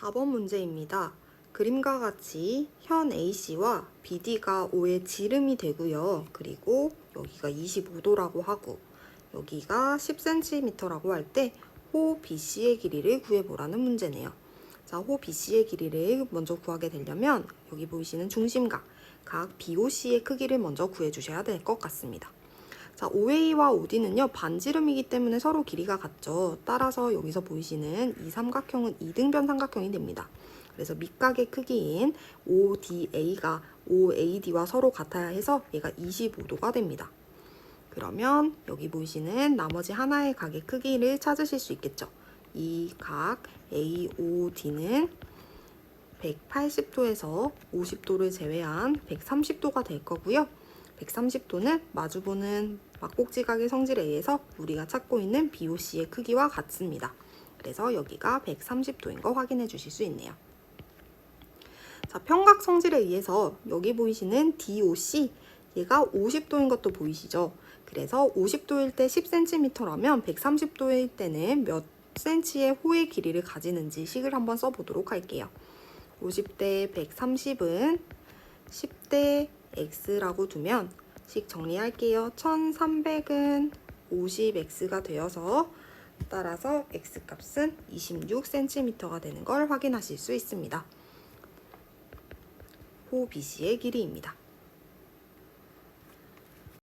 4번 문제입니다. 그림과 같이 현 AC와 BD가 O의 지름이 되고요. 그리고 여기가 25도라고 하고 여기가 10cm라고 할 때 호 BC의 길이를 구해보라는 문제네요. 자, 호 BC의 길이를 먼저 구하게 되려면 여기 보이시는 중심각, 각 BOC의 크기를 먼저 구해주셔야 될 것 같습니다. 자, OA와 OD는요, 반지름이기 때문에 서로 길이가 같죠. 따라서 여기서 보이시는 이 삼각형은 이등변 삼각형이 됩니다. 그래서 밑각의 크기인 ODA가 OAD와 서로 같아야 해서 얘가 25도가 됩니다. 그러면 여기 보이시는 나머지 하나의 각의 크기를 찾으실 수 있겠죠. 이 각 AOD는 180도에서 50도를 제외한 130도가 될 거고요. 130도는 마주보는 막꼭지각의 성질에 의해서 우리가 찾고 있는 BOC의 크기와 같습니다. 그래서 여기가 130도인 거 확인해 주실 수 있네요. 자, 평각 성질에 의해서 여기 보이시는 DOC 얘가 50도인 것도 보이시죠? 그래서 50도일 때 10cm라면 130도일 때는 몇 cm의 호의 길이를 가지는지 식을 한번 써보도록 할게요. 50대 130은 10대 x라고 두면 식 정리할게요. 1300은 50x가 되어서 따라서 x 값은 26cm가 되는 걸 확인하실 수 있습니다. 호 BC의 길이입니다.